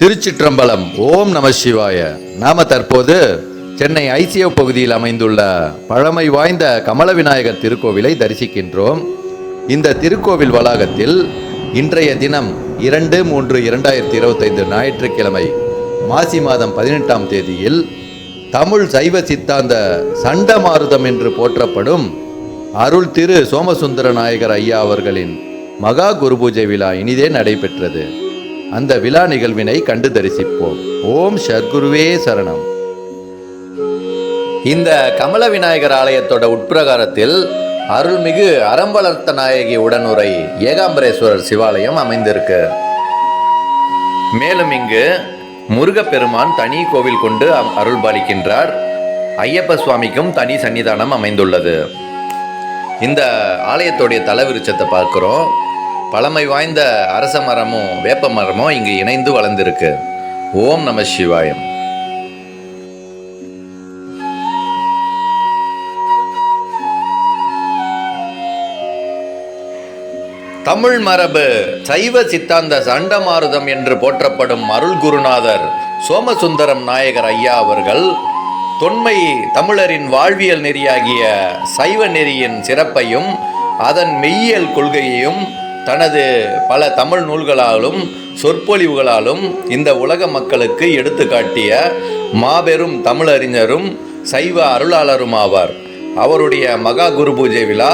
திருச்சிற்றம்பலம் ஓம் நம சிவாய. நாம தற்போது சென்னை ஐசிஎஃப் பகுதியில் அமைந்துள்ள பழமை வாய்ந்த கமல விநாயகர் திருக்கோவிலை தரிசிக்கின்றோம். இந்த திருக்கோவில் வளாகத்தில் இன்றைய தினம் இரண்டு மூன்று இரண்டாயிரத்தி இருபத்தைந்து ஞாயிற்றுக்கிழமை மாசி மாதம் பதினெட்டாம் தேதியில் தமிழ் சைவ சித்தாந்த சண்டமாருதம் என்று போற்றப்படும் அருள் திரு சோமசுந்தர நாயகர் ஐயா அவர்களின் மகா குரு பூஜை விழா இனிதே நடைபெற்றது. அந்த விழா நிகழ்வினை கண்டு தரிசிப்போம். ஓம் சர்க்குருவே சரணம். இந்த கமல விநாயகர் ஆலயத்தோட உட்பிரகாரத்தில் அருள்மிகு அறம்பலர்த்த நாயகி உடனுரை ஏகாம்பரேஸ்வரர் சிவாலயம் அமைந்திருக்கு. மேலும் இங்கு முருகப்பெருமான் தனி கோவில் கொண்டு அம்- அருள் பாலிக்கின்றார் ஐயப்ப சுவாமிக்கும் தனி சன்னிதானம் அமைந்துள்ளது. இந்த ஆலயத்துடைய தலவிருச்சத்தை பார்க்குறோம். பழமை வாய்ந்த அரச மரமும் வேப்ப மரமும் இங்கு இணைந்து வளர்ந்திருக்கு. ஓம் நம சிவாயம் தமிழ் மரபு சைவ சித்தாந்த சண்டமாருதம் என்று போற்றப்படும் அருள் குருநாதர் சோமசுந்தரம் நாயகர் ஐயா அவர்கள் தொன்மை தமிழரின் வாழ்வியல் நெறியாகிய சைவ நெறியின் சிறப்பையும் அதன் மெய்யியல் கொள்கையையும் தனது பல தமிழ் நூல்களாலும் சொற்பொழிவுகளாலும் இந்த உலக மக்களுக்கு எடுத்துக்காட்டிய மாபெரும் தமிழறிஞரும் சைவ அருளாளரும் ஆவார். அவருடைய மகா குரு பூஜை விழா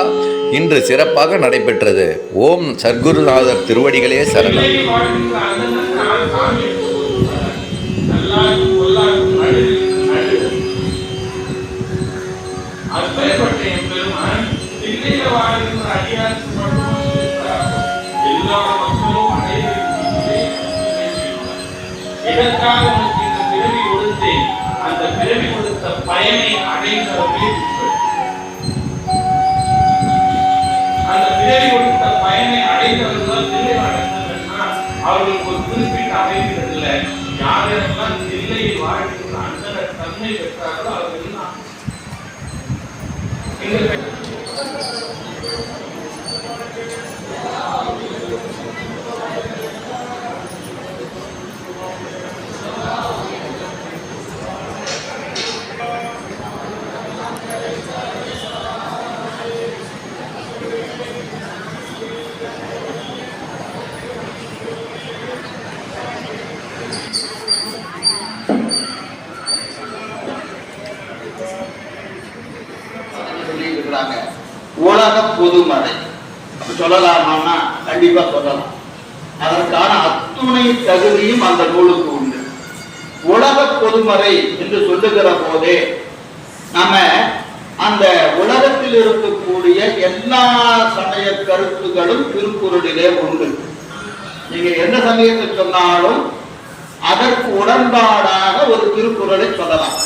இன்று சிறப்பாக நடைபெற்றது. ஓம் சர்க்குருநாதர் திருவடிகளே சரணம். அடியார் இதற்காக உனக்கு இந்த பிறவி கொடுத்தேன். அந்த பிறவி கொடுத்த பயனை அடைந்தவர்களே அந்த பிறவி கொடுத்த பயனை அடைந்தவர்கள் தில்லை வாழ்ந்தார்கள் அவர்களுக்கு ஒரு குறிப்பிட்ட அமைப்பு இல்லை. யாரெல்லாம் நிலையில் வாழ்கின்ற அந்த தன்மை பெற்றார்களோ அவர்கள் எல்லாம் இருக்கிறாங்க உலக பொதுமறை சொல்லலாமான்னா கண்டிப்பா சொல்லலாம். அதற்கான அத்துணை தகுதியும் அந்த நூலுக்கு உண்டு. உலக பொதுமறை என்று சொல்லுகிற போதே நம்ம அந்த உலகத்தில் இருக்கக்கூடிய எல்லா சமய கருத்துகளும் திருக்குறளிலே உண்டு. நீங்க எந்த சமயத்தை சொன்னாலும் அதற்கு உடன்பாடாக ஒரு திருக்குறளை சொல்லலாம்.